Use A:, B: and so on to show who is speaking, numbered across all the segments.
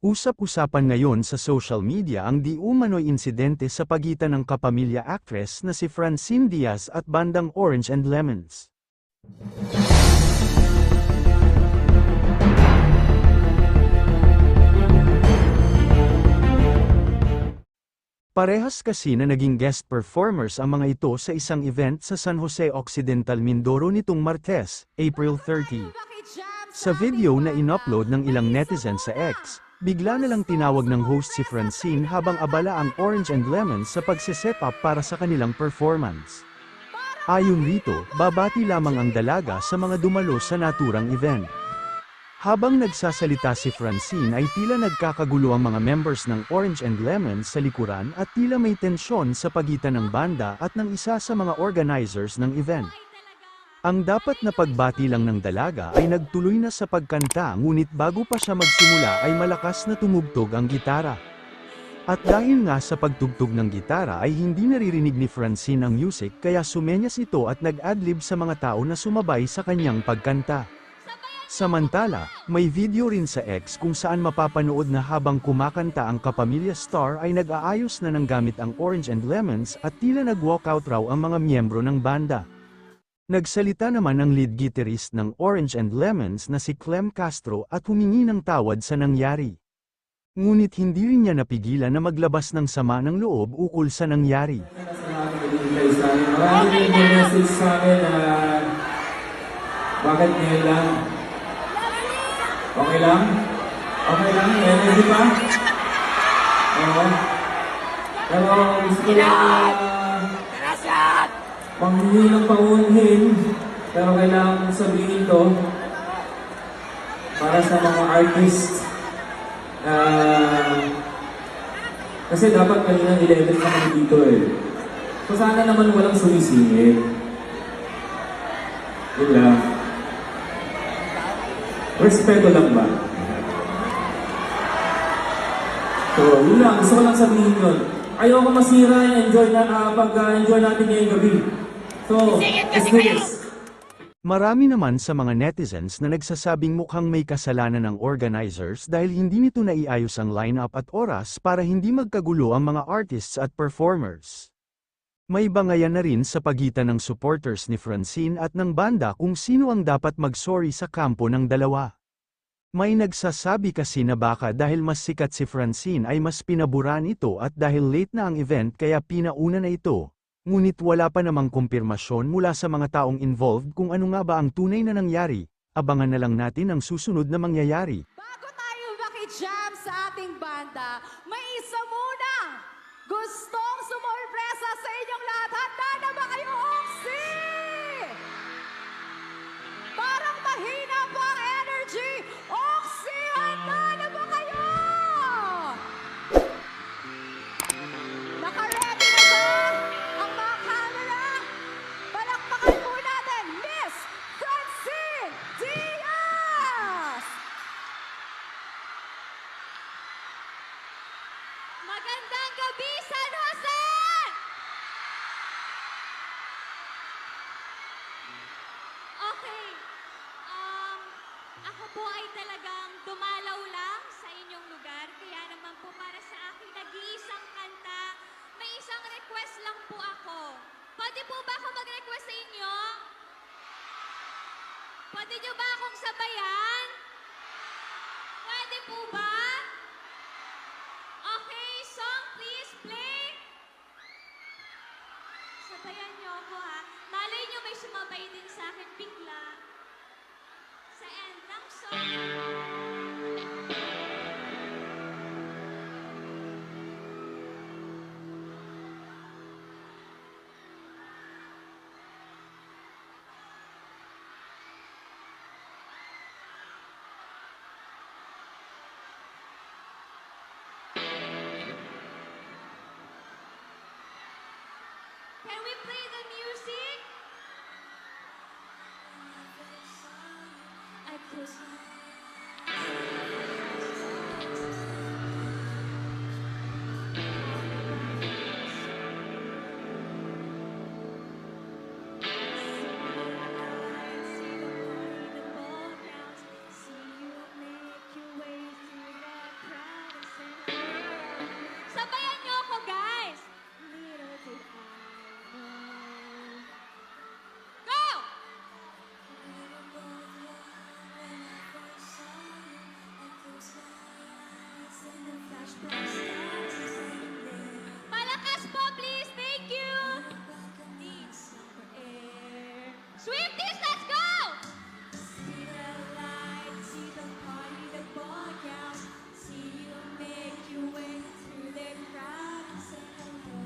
A: Usap-usapan ngayon sa social media ang di umano'y insidente sa pagitan ng kapamilya actress na si Francine Diaz at bandang Orange and Lemons. Parehas kasi na naging guest performers ang mga ito sa isang event sa San Jose Occidental Mindoro nitong Martes, April 30. Sa video na inupload ng ilang netizens sa X, bigla na lang tinawag ng host si Francine habang abala ang Orange and Lemons sa pagsiset up para sa kanilang performance. Ayon rito, babati lamang ang dalaga sa mga dumalo sa naturang event. Habang nagsasalita si Francine ay tila nagkakagulo ang mga members ng Orange and Lemons sa likuran at tila may tensyon sa pagitan ng banda at ng isa sa mga organizers ng event. Ang dapat na pagbati lang ng dalaga ay nagtuloy na sa pagkanta ngunit bago pa siya magsimula ay malakas na tumugtog ang gitara. At dahil nga sa pagtugtog ng gitara ay hindi naririnig ni Francine ang music kaya sumenyas ito at nag-adlib sa mga tao na sumabay sa kanyang pagkanta. Samantala, may video rin sa X kung saan mapapanood na habang kumakanta ang kapamilya star ay nag-aayos na ng gamit ang Orange and Lemons at tila nag-walkout raw ang mga miyembro ng banda. Nagsalita naman ang lead guitarist ng Orange and Lemons na si Clem Castro at humingi ng tawad sa nangyari. Ngunit hindi rin niya napigilan na maglabas ng sama ng loob ukol sa nangyari.
B: Marami message sa na bakit ngayon lang? Okay lang? Okay lang? Energy pa? Oo. Pero gusto ko lang na panghingi ng pangunhin pero kailangan kong sabihin to para sa mga artist Ah, kasi dapat kanina 11 na kami dito eh. So sana naman walang sumisingit. Yun lang. Respeto lang ba? So, yun lang. Gusto ko lang sabihin yun. Ayoko masira enjoy na, ah, pag-enjoy natin ngayong gabi. So, this.
A: Marami naman sa mga netizens na nagsasabing mukhang may kasalanan ng organizers dahil hindi nito naiayos ang lineup at oras para hindi magkagulo ang mga artists at performers. May bangayan na rin sa pagitan ng supporters ni Francine at ng banda kung sino ang dapat mag-sorry sa kampo ng dalawa. May nagsasabi kasi na baka dahil mas sikat si Francine ay mas pinaburan ito at dahil late na ang event kaya pinauna na ito. Ngunit wala pa namang kumpirmasyon mula sa mga taong involved kung ano nga ba ang tunay na nangyari. Abangan na lang natin ang susunod na mangyayari.
C: Bago tayo makijam sa ating banda, may isa muna gustong sumorpresa sa inyong lahat.
D: Magandang gabi, San Jose! Okay. Um, ako po ay talagang dumalaw lang sa inyong lugar. Kaya naman po para sa akin nag-iisang kanta, may isang request lang po ako. Pwede po ba ako mag-request sa inyo? Pwede niyo ba akong sabayan? Pwede po ba? Okay, song please play. Sabayan niyo ako ha. Malay niyo may sumabay din sa akin bigla. Sa end ng song. görüşürüz. Swifties, let's go! See the light, see the party, the ball gowns. See you make your way through the crowd and say hello.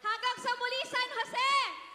D: Hanggang sa muli, San Jose!